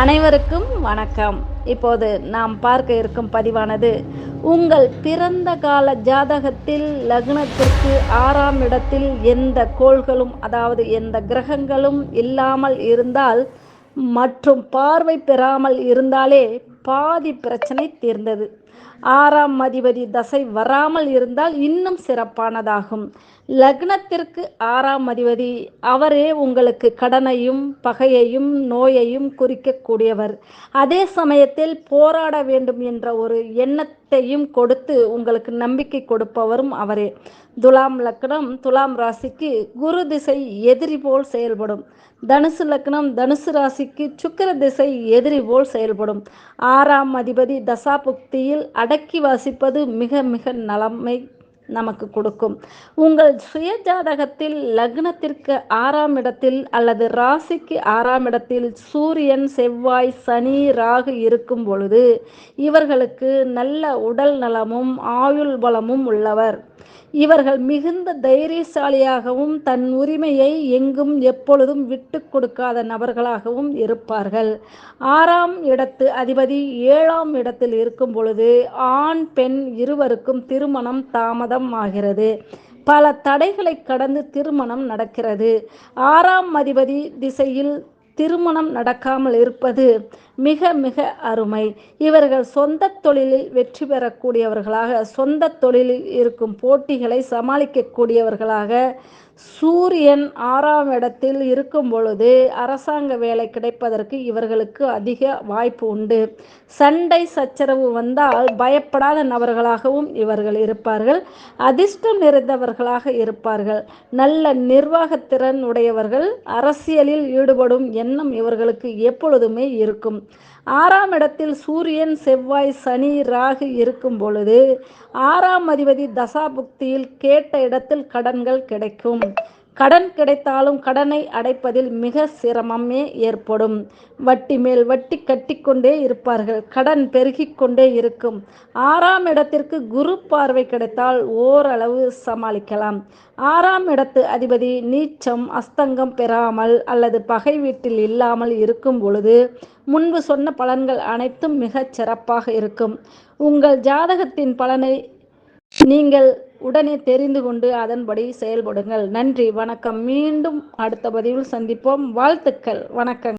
அனைவருக்கும் வணக்கம். இப்போது நாம் பார்க்க இருக்கும் பதிவானது உங்கள் பிறந்த கால ஜாதகத்தில் லக்னத்திற்கு ஆறாம் இடத்தில் எந்த கோள்களும் அதாவது எந்த கிரகங்களும் இல்லாமல் இருந்தால் மற்றும் பார்வை பெறாமல் இருந்தாலே பாதி பிரச்சனை தீர்ந்தது. ஆறாம் அதிபதி தசை வராமல் இருந்தால் இன்னும் சிறப்பானதாகும். லக்னத்திற்கு ஆறாம் அதிபதி. அவரே உங்களுக்கு கடனையும் பகையையும் நோயையும் குறிக்கக்கூடியவர். அதே சமயத்தில் போராட வேண்டும் என்ற ஒரு எண்ணத்தையும் கொடுத்து உங்களுக்கு நம்பிக்கை கொடுப்பவரும் அவரே. துலாம் லக்னம் துலாம் ராசிக்கு குரு திசை எதிரி போல் செயல்படும். தனுசு லக்னம் தனுசு ராசிக்கு சுக்கர திசை எதிரி போல் செயல்படும். ஆறாம் அதிபதி தசாபுக்தியில் அடக்கி வாசிப்பது மிக மிக நலமை நமக்கு கொடுக்கும். உங்கள் சுய ஜாதகத்தில் லக்னத்திற்கு ஆறாம் இடத்தில் அல்லது ராசிக்கு ஆறாம் இடத்தில் சூரியன் செவ்வாய் சனி ராகு இருக்கும் பொழுது இவர்களுக்கு நல்ல உடல் நலமும் ஆயுள் பலமும் உள்ளவர். இவர்கள் மிகுந்த தைரியசாலியாகவும் தன் உரிமையை எங்கும் எப்பொழுதும் விட்டு கொடுக்காத நபர்களாகவும் இருப்பார்கள். ஆறாம் இடத்து அதிபதி ஏழாம் இடத்தில் இருக்கும் பொழுது ஆண் பெண் இருவருக்கும் திருமணம் தாமதம் ஆகிறது பல தடைகளை கடந்து திருமணம் நடக்கிறது. ஆறாம் அதிபதி திசையில் திருமணம் நடக்காமல் இருப்பது மிக மிக அருமை. இவர்கள் சொந்த தொழிலில் வெற்றி பெறக்கூடியவர்களாக சொந்த தொழிலில் இருக்கும் போட்டிகளை சமாளிக்கக்கூடியவர்களாக சூரியன் ஆறாம் இடத்தில் இருக்கும் பொழுது அரசாங்க வேலை கிடைப்பதற்கு இவர்களுக்கு அதிக வாய்ப்பு உண்டு. சண்டை சச்சரவு வந்தால் பயப்படாத நபர்களாகவும் இவர்கள் இருப்பார்கள். அதிர்ஷ்டம் நிறைந்தவர்களாக இருப்பார்கள். நல்ல நிர்வாகத்திறன் உடையவர்கள் அரசியலில் ஈடுபடும் எண்ணம் இவர்களுக்கு எப்பொழுதுமே இருக்கும். ஆறாம் இடத்தில் சூரியன் செவ்வாய் சனி ராகு இருக்கும் பொழுது ஆறாம் அதிபதி தசாபுக்தியில் கேட்ட இடத்தில் கடன்கள் கிடைக்கும். கடன் கிடைத்தாலும் கடனை அடைப்பதில் மிக சிரமமே ஏற்படும். வட்டி மேல் வட்டி கட்டிக்கொண்டே இருப்பார்கள். கடன் பெருகிக்கொண்டே இருக்கும். ஆறாம் இடத்திற்கு குரு பார்வை கிடைத்தால் ஓரளவு சமாளிக்கலாம். ஆறாம் இடத்து அதிபதி நீச்சம் அஸ்தங்கம் பெறாமல் அல்லது பகை வீட்டில் இல்லாமல் இருக்கும் பொழுது முன்பு சொன்ன பலன்கள் அனைத்தும் மிகச் சிறப்பாக இருக்கும். உங்கள் ஜாதகத்தின் பலனை நீங்கள் உடனே தெரிந்து கொண்டு அதன்படி செயல்படுங்கள். நன்றி வணக்கம். மீண்டும் அடுத்த பதிவில் சந்திப்போம். வாழ்த்துக்கள். வணக்கம்